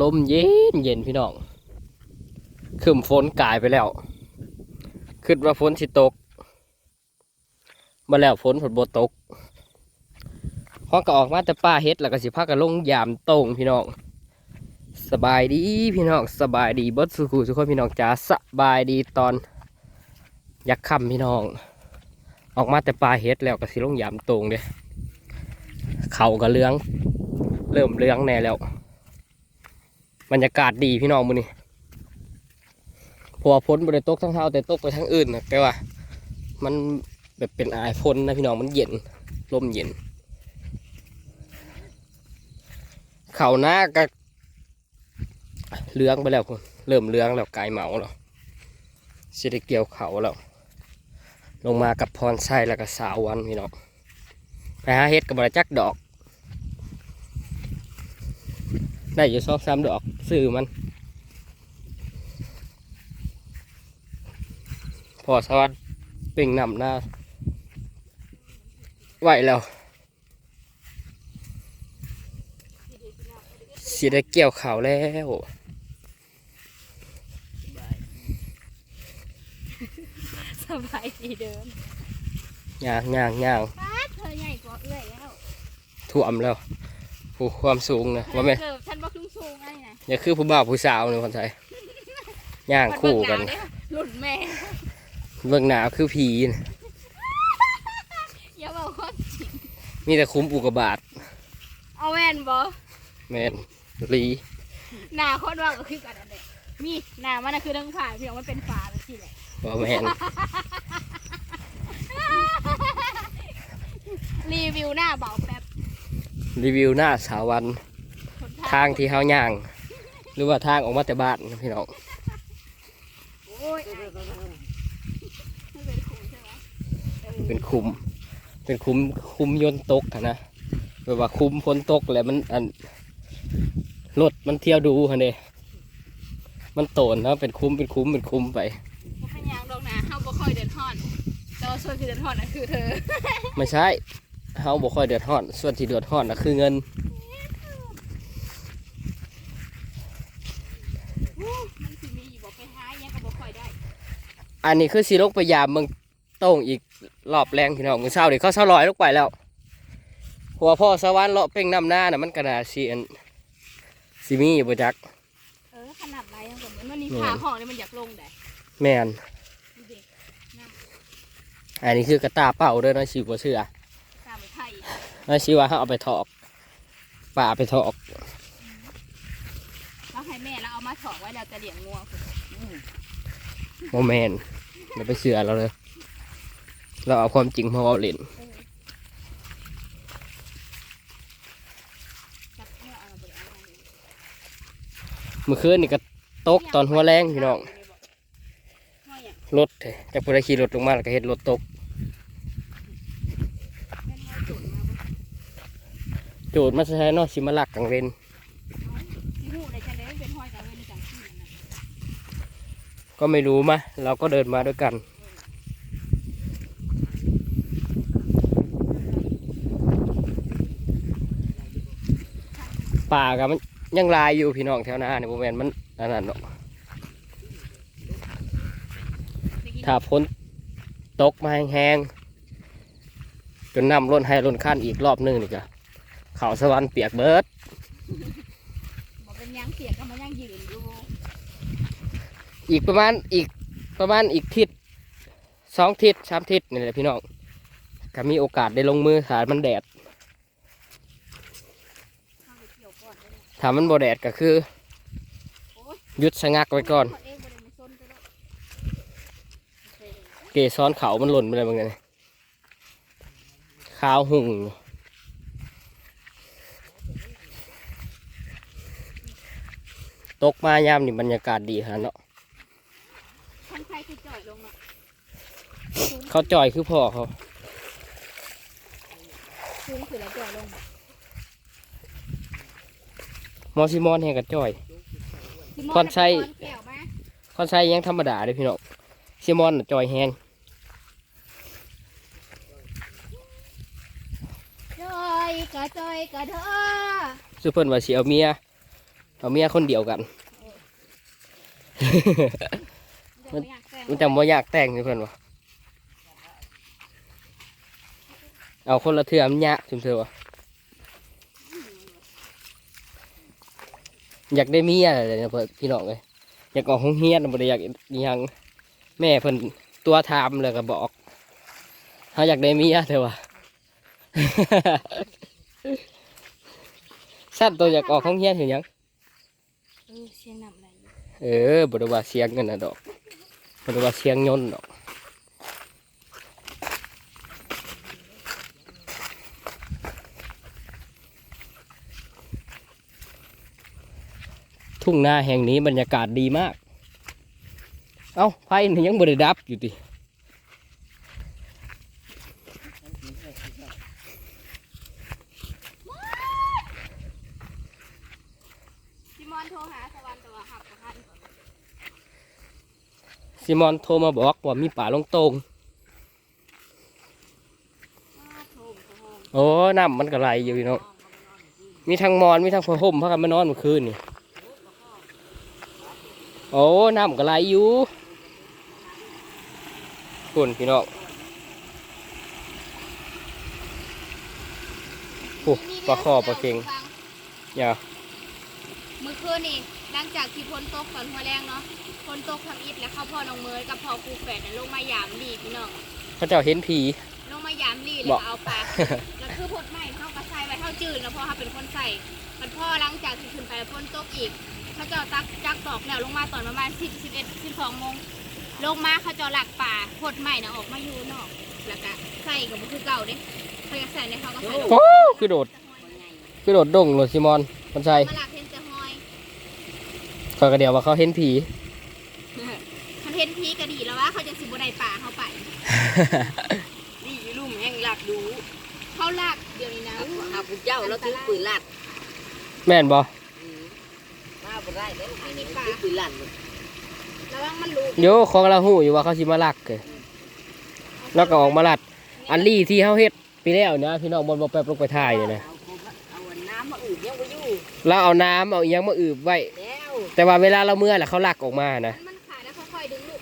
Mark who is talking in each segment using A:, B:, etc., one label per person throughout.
A: ลมเย็นเย็นพี่น้องคืมฝนกลายไปแล้วคิดว่าฝนสิตก มาแล้วฝนฝนบตกพอก็ออกมาแต่ป่าเฮ็ดแล้วก็สิพากันลงยามโต่งพี่น้องสบายดีพี่น้องสบายดีบดสุขุสุขพี่น้องจ๋าสบายดีตอนยักค่ำพี่น้อง ออกมาแต่ป่าเฮ็ดแล้วก็สิลงยามโต่งเด้เขาก็เลื้อง เริ่มเลื้องแน่แล้ว บรรยากาศดีพี่น้องมือนี่พราะว่าพ้นบริตกทั้งเท้าแต่ตกไปทั้งอื่นนะแต่ว่า มันแบบเป็นอายพ้นนะพี่น้องมันเย็นลมเย็น เขาหน้าก็เลื้องไปแล้วคุณเริ่มเลื้องแล้วกายเหมาแล้วสิได้เกี่ยวเขาแล้วลงมากับพรไส้แล้วก็สาววันพี่น้องไปหาเฮ็ดกับบรจักดอก ได้อยู่สองสามดอกซื้อมันพอสวัสดเป่งนำหน้าไหวแล้วสิได้เกี่ยวข่าวแล้ว
B: สบายดีเดิม
A: ย่างย่างย่าง
B: ป้าดเธอใหญ่กว่าเอื้อยแล้ว
A: ท่วมแล้ว ผู้ความสูงนะว่าแม่น
B: เกิดฉันบอกลุ่งสูงไงนะ
A: อย่าคือผู้บ่าวผู้สาวในคนไทยย่างคู่กัน
B: มัเบิ่งหาเด้อหลุดแม่
A: เบื้องหน้าคือผีนะ
B: อย่าบอกว่าจริง
A: มีแต่คุ้มอุกกาบาต
B: เอาแว่นบอ
A: แมนลี
B: หน้าโคตรว่าก็คือกันอันเด็มีหน้ามันน่ะคือเรื่องผ่าพี่น้องมันเป็นฝาเป็นที่แหละ
A: บ่แมน
B: รีวิวหน้าเบาแป๊บ
A: รีวิวหน้าสาววัน
B: คน
A: ทางที่เฮาย่าง หรือว่าทางออกมาแต่บ้านนะพี่น้อง
B: โอ้ยไม่เป็นครูใช่ไหมเออ
A: เป็นคุ้มเป็นคุ้มคุ้มยนต์ตกอะนะแบบว่าคุ้มพ้นตกแล้วมันอันรถมันเที่ยวดูฮะเด้มันโตนนะเป็นคุ้มเป็นคุ้มเป็นคุ้มไป
B: บ่ขยางดอกนะเฮาบ่ค่อยเดินห่อนแต่ว่าส่วนที่เดินห่อนน่ะคือเธอ
A: ไม่ใช่ เฮาบ่ค่อยเดือดร้อน ส่วนที่เดือดร้อนนะคือเงิน
B: มันสิมีอยู่บ่ไปหาอิหยังก็บ่ค่อยได้
A: อันนี้คือสีลกไปยามเมืองโต้งอีกรอบแรงพี่น้องมือเช้าเดี๋ยวเขาเช้าลอยลงไปแล้ว หัวพ่อสวรรค์เลาะเป่งน้ำหน้าน่ะมันกระดาษสีอันสีมีอยู่บ่จัก
B: เออขนาดไรยังแบบนี้มันมี
A: แม่น
B: ขาห้องนี่มันอยากลงได้
A: แม่น
B: ดูดิ
A: อันนี้คือกระตาเป่าเด้อนะชิวบ่เชื่อ
B: ตามไปไทย
A: นะชิว่าเขาเอาไปถอกป่าเอาไปถอก
B: แล้วให้แม่แล้วเอามาถอกไว้แล้วจะเลี้ยงงัวคุณ
A: โมแมนอย่าไปเชื่อเราเลย เราเอาความจริงมาเอาเล่น
B: จับเนื้อเอาไปเอาไป
A: เมื่อคืนนี่ก็ตกตอนหัวแรงพี่น้อง
B: ห้อยอย่าง
A: รถเด้จากผู้ใดขี่รถลงมาแล้วก็เห็นรถตก
B: แม่นห้อยจุดมาบ่
A: โจทย์มาใช้นอกชิมาลักกังเวน
B: ก็
A: ไม่รู้มาเราก็เดินมาด้วยกันป่ากับมันยังลายอยู่พี่น้องแถวหน้าเนี่ยโมแมนมันอันนั้นเนาะถ้าพ้นตกมาแห้งๆจนนำล้นให้ล้นขั้นอีกรอบนึงนี่ก็ เขาสวรรค์เปียกเบิด
B: บ่เป็นหยังเสียก็มันยังยืนอยู่
A: อีกประมาณอีกประมาณอีกทิศสองทิศสามทิศนี่แหละพี่น้องก็มีโอกาสได้ลงมือสายมันแดด
B: เข้าไปเกี่ยวก่อนได้เลย
A: ถ้ามันบ่แดดก็คือ
B: โอ้ย
A: หยุดชะงักไว้ก่อน
B: ขเองบ่ได้มาซนไปแล้วโอเค
A: เกซ้อนเขามันหล่นไปเลยบางไงขาวหุ่ง ตกมายามนี่บรรยากาศดีฮะเนาะ
B: คนไทยคือจ่อยลงอะ
A: เขาจ่อยคือพ่อเขา
B: คือคือแล้วจ่อยลง
A: มอซิมอนแห่งกับจ่อย
B: สิม
A: คอนไส้
B: แก้วมา
A: เขาใช้ยังธรรมดาเลยพี่น้องซิมอนน่ะจ่อยแห้ง
B: จอยกะจอยกะเด้อ
A: สุเพิ่นว่าสิเอาเมีย เอาเมียคนเดียวกัน
B: เดี๋ยวอยากแต่ง
A: มันจำว่าอยากแต่งนี่เพื่อนวะเอาคนละเทือมันยากชุมเธอวะอยากได้เมียอะไรนะเพื่อนพี่น้องเลยอยากออกห้องเฮียนบ่ได้อยากอิหยังแม่เพิ่นตัวทามเลยก็บอกเขาอยากได้เมียเถอะวะสั้นตัวอยากออกห้องเฮียนถึงยัง
B: เออเสียงนำอะไรอยู่
A: เออบริวาเสียงกันนะดอกบริวาเสียงยนดอกทุ่งนาแห่งนี้บรรยากาศดีมาก เอ้าไพ่ยังบริดับอยู่ดิ
B: มอนโทรหาสวรรค์ตัวหักกับพัน
A: ซิมอนโทรมาบอกว่ามีป่าลงตรง
B: โทรโทร
A: โอ้น้ำมันก็ไหลอยู่พี่น้องมีทั้งมอนมีทั้งผ้าห่มพากันมานอนเมื่อคืนนี่โอ้น้ำก็ไหลอยู่คุณพี่น้องโอ้ปลาคอปลาเค็งอย่า
B: มื่อคืนนี่หลังจากที่พ้นตกตอนหัวแรงเนาะพ้นตกทำอิฐแล้วเข้าพ่อน้องเมยกับพ่อครูแฝดน่ะลงมายามดีพี่น้อง
A: พระเจ้าเห็นผี
B: ลงมายามลีแล้
A: บ
B: ว
A: อก
B: ก็เอาปลาแล้วคือพดใหม่เท่ากับใส่ไว้เท่าจืดแล้วพอเขาเป็นคนใส่มันพ่อหลังจากที่ขึ้นไปพ้นตกอีกเขาเจะตักจักตอกแล้วลงมาตอนประมาณสิบสิบเอ็ดสิบสองโมงลงมาเขาเจะหลักป่าพดใหม่นะออกมาอยู่นอกแล้วก็ใส่กับมันคือเก่าเด้เขาจะใส่ในเขาก็ใส่ลง
A: โอ้คือโดดคือโดดดงเลยซิมอนมันใช่
B: มาหลักเห็นจะหอย
A: คอยกระเดียวว่าเขาเห็นผี
B: คันเห็นพีก็ดีแล้วว่าเขาจะสิบไดป่าเขาไป
C: นี่อยู่ลุ่มแห่งหลักดู
B: เขาลากเดี๋ยวนี้นะ
C: หาพุเจ้าแล้วถือปืนลั่น
A: แม่นบ่
C: อืมมาบ่ได้เด้อถือปืนลั่นเลย
B: ระวังมันลูก
A: โยของเราหูอยู่ว่าเขาสิมาลักเกยแล้วก็ออกมาลัด อันลี่ที่เขาเฮ็ดปีแล้วนะพี่น้องบนบอแป๊บลงไปถ่ายเนี่ยนะ
C: เอาเอาอันน้ำมาอื่นยังบ่อยู่
A: เราเอาน้ำเอาอิหยังมาอืบไว้
C: แต่
A: ว่าเวลาเราเมื่อแหละเขาลักออกมานะ
B: มันขาดแล้วค่อยๆดึงลูก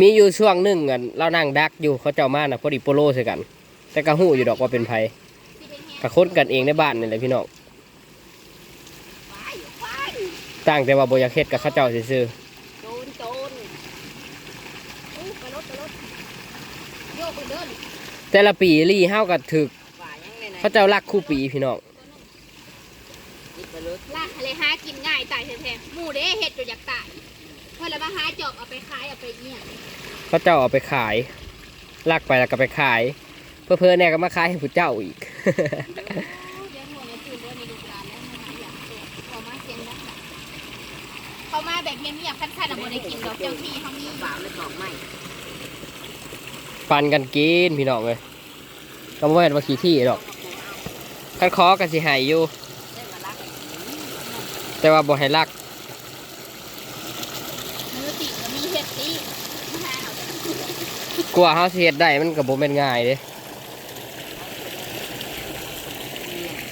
A: มีอยู่ช่วงหนึ่งกันเรานั่งดักอยู่เขาเจ้ามานะพอดีโปโลใส่กัน แต่ก็หูอยู่ดอกว่าเป็นไผ
B: ที่เป็นแห้ง
A: ก็ค้นกันเองในบ้านนี่แหละพี่น้องต่างแต่ว่าโบยาเฮ็ดกับเขาเจ้าซื่อ
C: โจรโจร
B: อู้ไปรถไปรถโยกไปเดิน
A: แต่ละปีลี่เฮาก็ถึก
C: ฝ่า
A: เขาเจ้าลักคู่ปีพี่น้อง
C: เลย
B: ลากทะเลหากินง่ายตายแท้ๆหมูเด้เห็ดอยู่อยากตายเพื่อนละมาหาจอบเอาไปขายเอาไปเนี่ย
A: เขาเจ้าเอาไปขายลักไปแล้วก็ไปขาย เพื่อเพื่อๆเนี่ยก็มาขายให้ผู้เจ้าอีก
B: เลี้ยงหัวเนี่ยตื่นเรื่องมีลูกหลานแล้วมาหาอยากตัวเขามาเสียงดังๆเขามาแบบเงียบๆคันๆอะบ่ได้กินดอกเจ้าที่เขามี
C: ฝ่าเลยบอกไม่
A: ปันกันกินพี่น้องเลยก็บ่แม่นว่าขี้ที่ดอกคันคอกันสิใหายอยู่
C: ได้มารัก
A: แต่ว่าบ่ให้ลัก
B: มือติก็มีเห็ดตีมาหาเอาแต่
A: กลัวเฮาสิเฮ็ดได้มันก็บ่แม่นง่ายเด้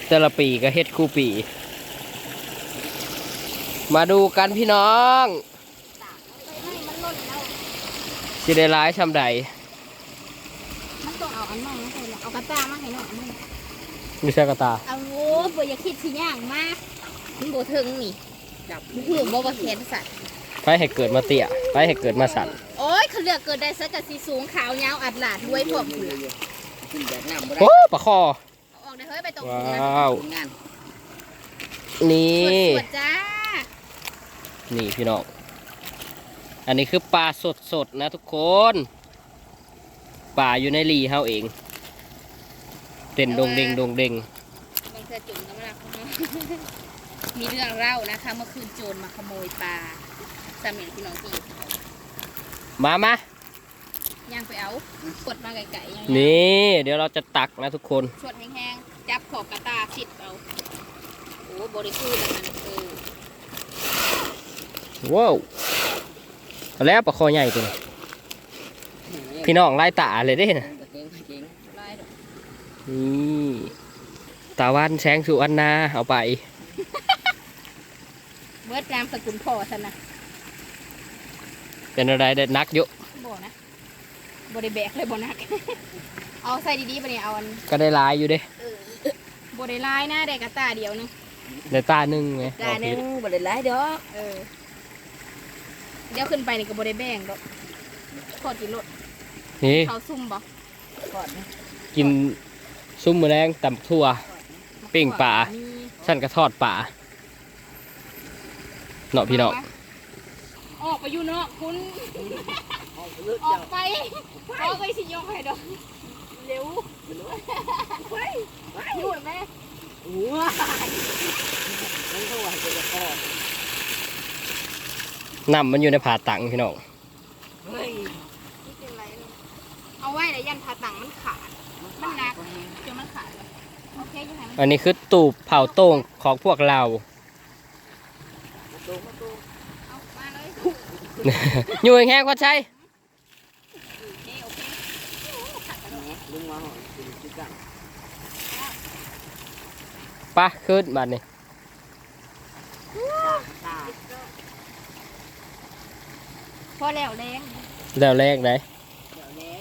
A: แต่ละปีก็เฮ็ดคู่ปี มาดูกันพี่น้อง
B: ไปให้มันล่นแล้ว
A: สิได้ร้ายชำใด
B: มันต้องเอาอันใหม่มาให้แล้วเอากระตามาให้หน่อยมึง
A: มีใช่กระตา
B: เอาโว้บ่อย่าคิดสิย่างมาก มันบ่ถึงนี่
C: จับ
B: มันคือบ่บ่แขนสัตว์
A: ไปให้เกิดมาเตี้ยไปให้เกิดมาสั่น
B: โอ้ยเขาเลือกเกิดได้สักกะสีสูงขาวยาวอัดหลาดด้วยพวกคุณ
C: ขึ้นแบบน้ำบ่ได้
A: โอ้ปลาคอ
B: เอาออกได้เฮ้ยไปตรง
A: ว้
B: นั้นา
A: ว
C: งาน
A: นี่
B: สวดๆจ้า
A: นี่พี่น้อง อันนี้คือปลาสดสดๆนะทุกคน ปลาอยู่ในรีเฮาเอง เต้นดงเด้งดงเด้ง
B: บางเทื่อจุ่มก็มาลักเขาเนาะ มีเรื่องเล่านะคะ เมื่อคืนโจรมาขโมยปลาสามเหลี่ยมพี่น้องที่
A: มามา
B: ย่างไปเอากดมาไก่ๆย่าง
A: นี่ เดี๋ยวเราจะตักนะทุกคน
B: ชดแห้งๆจับขอบกระตาสิดเอาโอ้บริคูแล้วมันเออ
A: ว้าวเอาแล้วปลาคอใหญ่ตัวนี้พี่น้องไล่ตาเลยเด้นะ
C: เก่งเก่ง
B: ไล่ดอก
A: นี่ตาวันแสงสุวรรณาเอาไป
B: เบิดนามสกุลพ่อฉันนะ
A: เป็นอะไรได้นักอยู่
B: บ่นะบ่ได้แบกเลยบ่นัก เอาใส่ดีๆปะเนี่ยเอาอัน
A: ก็ได้หลายอยู่เด้
B: บ่ได้ลายนะได้กระตาเดียวหนึง
A: ได้ตาหนึ่งไง
C: กาหนึงบ่ได้หลายดอก
B: เออเดี๋ยวขึ้นไปนี่ก็บ่ได้แบ่งดอกขอกินรถ
A: นี่
B: เขาซุ่มบ่
C: ก่อนนะ
A: กินซุ้มแมลงตำทั่วปิ้งปลา
B: มี
A: สั้นกระทอดป่า เนาะพี่น้อง
B: ออกไปอยู่เนาะคุณ
C: เอาไปเลือก
B: ออ
C: เจ้าก
B: ไปออกไปสิยกให้ดอกเร็วไปอยู่แม่
C: ว้ายมันก็ว่าจะพอ
A: น้ำมันอยู่ในผาตังพี่น้อง
C: เฮ้ย
B: ไม่เป็นไรเลยเอาไว้แล้วยันผาตังมันขาดมันหนักเดี๋ยวมันขาดเลยโอเคอยู่ไหนมัน
A: อันนี้คือตูบเผาโต้งของพวกเรา
C: มาตูมาตู
B: เอามาเลย
A: อยู่แห้งก็ใช่
B: โอเห
C: งาหอกินกินกัน
A: ปะขึ้นบัดนี้
C: ตา
B: พอแล้วแรง
A: แล้วแรกไหน
C: เดี๋ย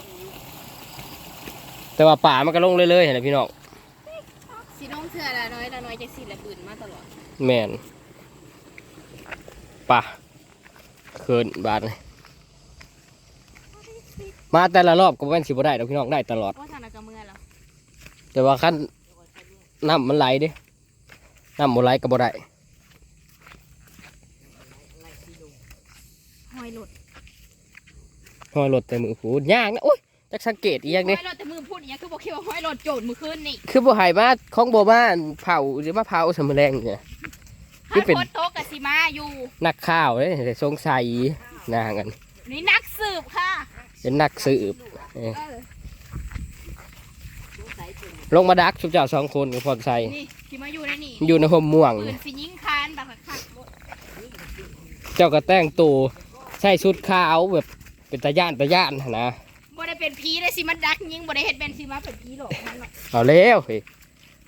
C: แต่
A: ว่าป่ามันก็ลงเรื่อยๆเห็นไหมพี่น้อง
B: สีน้องเถื่อละน้อยละน้อยจะสีละปืนมาตลอด
A: แมนปะ ขึ้นบาดนี้มาแต่ละรอบก็แม่นสิบ่ได้ดอกพี่น้องได้ตลอด
B: ว่าทางนักเมืองเหรอ
A: แต่ว่าขั้นน้ำมันไหลเดิน้ำบ่ไหลก็บ่ได้
B: ห้อยหลุด
A: ห้อยรถแต่มือผูยากนะโอ้ยจักสังเกตอีกอย่าง
B: ห้
A: นี้
B: อยหลุดแต่มือพูดอย่างเงี้ยคือบอกคิดว่าห้อยหลุดโจดมือขึ้นนี่
A: คือบ่ใหายมาของบ่มาเผาหรือมาเผาสำแรงเนี่ย คือเป็น
B: โคตรโต๊ะกับสีมาอยู่
A: นักข่าวเลยแต่สงสัยนางกัน
B: นี่นักสืบค่ะ
A: เป็นนักสืบ
B: เออ
C: สงสัยเป็น
A: ลงมาดักชุบเจ้าสองคนกับพรชัย
B: นี่ที่มาอยู่ในนี่
A: อยู่ในห่มม่วง
B: ปืนฟิยิงคานแบบขักรถ
A: เจ้าก็แต่งตัวใส่ชุดขาวแบบเป็นตาย่านตาย่านหั้นนะ
B: บ่ได้เป็นผีเลยสิมันดักยิงบ่ได้เฮ็ดเป็นสิมาเป็นผีหรอกมันหรอก
A: เอาแล้วเฮ้ย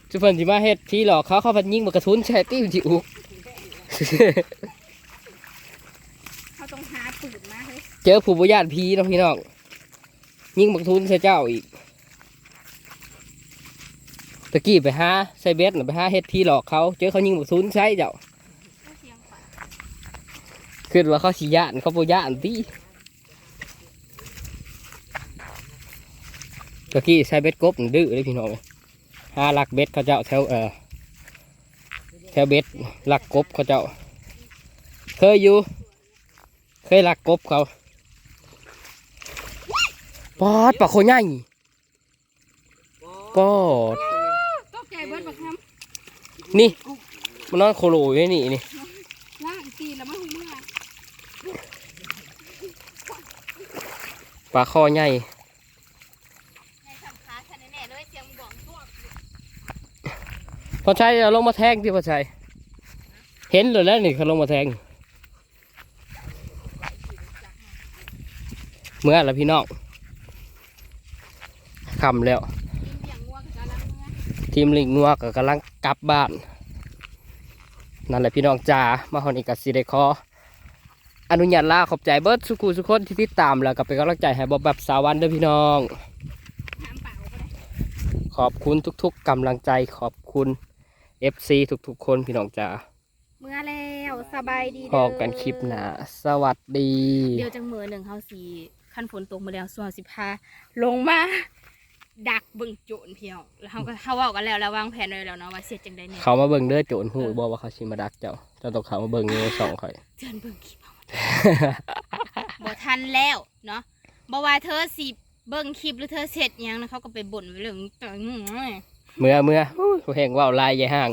A: จุเพิ่นสิมาเฮ็ดที่หลอกเขาเขาพันยิงมากระทุนแช่ติ้วจิอุก
B: เขาต้องหาปืนมาเฮ้ย
A: เจอผู้บุญาตพีเนาะพี่น้องยิงบักทุนใส่เจ้าอีกตะกี้ไปหาใส่เบสน่ะไปหาเฮ็ดที่หลอกเขาเจอเขายิงบักทุนใส่เจ้า
B: เสียงป่า
A: คิดว่าเขาสิยานเขาบ่ยานติตะกี้ใส่เบ็ดกบน่ะดื้อเลยพี่น้องเอ้ยหาลักเบ็ดเขาเจ้าแถวเออ วเบ็ดลักกบเขาเจ้า เคยอยู่ เคยลักกบเขาปอดปลาโคใหญ่ปอด
B: ตกใจเบิดบักน้
A: นี่มันนอนโคโลอยู่นนี่นี่
B: ล่างตีแล้วมันหูเมื่อ
A: ปลาคอใหญ่
B: ในสำคัญฉันแน่ๆเลยเสียงบอกตัว
A: พ อใช้เอาลงมาแทงที่พอใช้เห็นเลยแล้วนี่เขาลงมาแทงเมื่อล้วพี่น้องคำแล้ว ทีมลิงงัวก็กำลังกลับบ้าน นั่นแหละพี่น้องจ๋ามาฮอนอีกกับซีเดคออนุญาตลาขอบใจเบิร์ดสุกูสุคนที่ติดตามแล้วก็เป็นกำลังใจให้บอบแบบสาวันเด้อพี่น้อง ขอบคุณทุกๆกำลังใจขอบคุณ FC ทุกๆ คนพี่น้องจ๋า
B: เมื่อแล้วสบายดี
A: พอกันคลิปหน้าสวัสดี
B: เดี๋ยวจังมือหนึ่งเขาสีขั้นฝนตกมาแล้วส่วนสิพาลงมา ดักเบิ่งโจรเพียวแล้วเขาก็เขาเว่ากันแล้วแล้ววางแผนไว้แล้วเนาะว่าเสร็จจังได้เนี่ย
A: เขามาเบิ่งเด้อโจรหูบอกว่าเขาชิมาดักเจ้าเจ้าต้องเขามาเบิ่งเงี้ยสองข่อย
B: เจนเบิ่งคลิปเอาบ่ทันแล้วเนาะบ่ว่าเธอสิเบิ่งคลิปหรือเธอเสร็จหยังนะเขาก็ไปบ่นไว้เรื่องต่าง
A: เมื่อเมื่ออู้หูแห่งว่าวลายใหญ่ห่าง